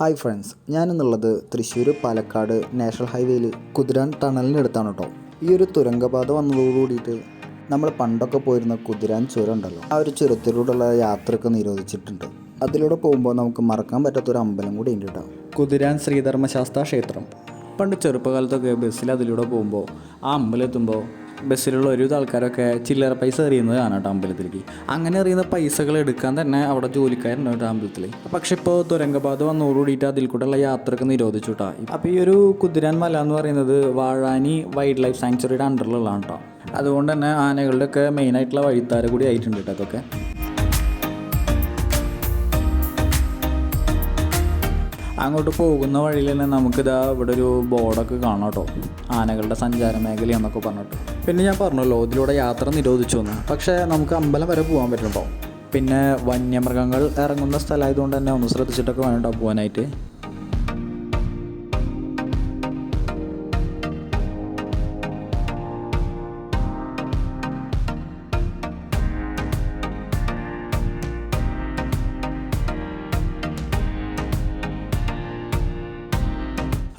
Hi friends ഞാനെന്നുള്ളത് Thrissur Palakkad national ഹൈവേയിൽ കുതിരാൻ ടണലിനടുത്താണ് കേട്ടോ ഈ ഒരു തുരങ്കപാത വന്നതോടുകൂടിയിട്ട് നമ്മൾ പണ്ടൊക്കെ പോയിരുന്ന കുതിരാൻ ചുരം ഉണ്ടല്ലോ. ആ ഒരു ചുരത്തിലൂടെയുള്ള യാത്രയൊക്കെ നിരോധിച്ചിട്ടുണ്ട്. അതിലൂടെ പോകുമ്പോൾ നമുക്ക് മറക്കാൻ പറ്റാത്തൊരു അമ്പലം കൂടി ഉണ്ട് കേട്ടോ കുതിരാൻ ശ്രീധർമ്മശാസ്ത്ര ക്ഷേത്രം. പണ്ട് ചെറുപ്പകാലത്തൊക്കെ ബസ്സിൽ അതിലൂടെ പോകുമ്പോൾ ആ അമ്പലമെത്തുമ്പോൾ ബസ്സിലുള്ള ഒരുവിധ ആൾക്കാരൊക്കെ ചില്ലറ പൈസ എറിയുന്നത് കാണാം കേട്ടോ അമ്പലത്തിലേക്ക്. അങ്ങനെ എറിയുന്ന പൈസകൾ എടുക്കാൻ തന്നെ അവിടെ ജോലിക്കാരുണ്ടാവും അമ്പലത്തിൽ. പക്ഷെ ഇപ്പോൾ തുരങ്കപാത വന്നോടുകൂടിയിട്ട് അതിൽ കൂടെയുള്ള യാത്രയ്ക്ക് നിരോധിച്ചു കേട്ടോ. അപ്പോൾ ഈ ഒരു കുതിരാൻ മല എന്ന് പറയുന്നത് വാഴാനി വൈൽഡ് ലൈഫ് സാങ്ച്വറിയുടെ അണ്ടറിലുള്ളതാണ് കേട്ടോ. അതുകൊണ്ട് തന്നെ ആനകളുടെയൊക്കെ മെയിനായിട്ടുള്ള വഴിത്താര കൂടി ആയിട്ടുണ്ട് കേട്ടോ അതൊക്കെ. അങ്ങോട്ട് പോകുന്ന വഴിയിൽ തന്നെ നമുക്കിതാ ഇവിടെ ഒരു ബോർഡൊക്കെ കാണാം കേട്ടോ. ആനകളുടെ സഞ്ചാര മേഖല എന്നൊക്കെ പറഞ്ഞിട്ട്. പിന്നെ ഞാൻ പറഞ്ഞല്ലോ ഇതിലൂടെ യാത്ര നിരോധിച്ചു എന്ന്. പക്ഷേ നമുക്ക് അമ്പലം വരെ പോകാൻ പറ്റും പിന്നെ വന്യമൃഗങ്ങൾ ഇറങ്ങുന്ന സ്ഥലമായതുകൊണ്ട് തന്നെ ഒന്ന് ശ്രദ്ധിച്ചിട്ടൊക്കെ വേണം കേട്ടോ പോകാനായിട്ട്.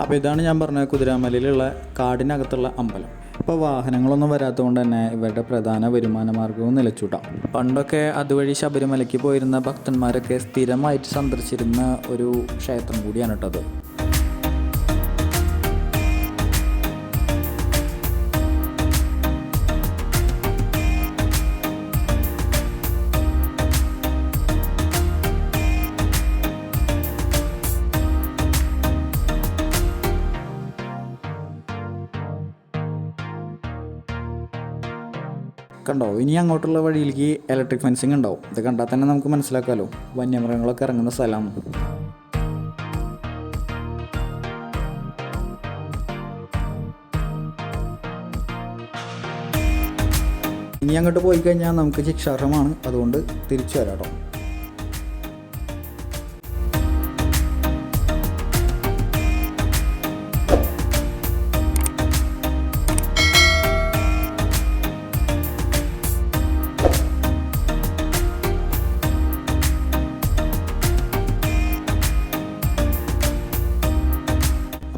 അപ്പോൾ ഇതാണ് ഞാൻ പറഞ്ഞ കുതിരാമലയിലുള്ള കാടിനകത്തുള്ള അമ്പലം. ഇപ്പോൾ വാഹനങ്ങളൊന്നും വരാത്തതുകൊണ്ട് തന്നെ ഇവരുടെ പ്രധാന വരുമാന മാർഗവും നിലച്ചൂട്ടാം. പണ്ടൊക്കെ അതുവഴി ശബരിമലയ്ക്ക് പോയിരുന്ന ഭക്തന്മാരൊക്കെ സ്ഥിരമായിട്ട് സന്ദർശിച്ചിരുന്ന ഒരു ക്ഷേത്രം കൂടിയാണ് കേട്ടത് കണ്ടോ ഇനി അങ്ങോട്ടുള്ള വഴിയിലേക്ക് ഇലക്ട്രിക് ഫെൻസിങ് ഉണ്ടാവും. ഇത് കണ്ടാൽ തന്നെ നമുക്ക് മനസ്സിലാക്കാമല്ലോ വന്യമൃഗങ്ങളൊക്കെ ഇറങ്ങുന്ന സ്ഥലമാണ്. ഇനി അങ്ങോട്ട് പോയി കഴിഞ്ഞാൽ നമുക്ക് ശിക്ഷാർഹമാണ്. അതുകൊണ്ട് തിരിച്ചു വരാട്ടോ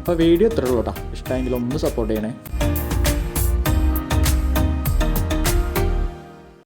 അപ്പോൾ വീഡിയോ ഇത്രയുള്ളൂ കേട്ടോ. ഇഷ്ടമെങ്കിൽ ഒന്ന് സപ്പോർട്ട് ചെയ്യണേ.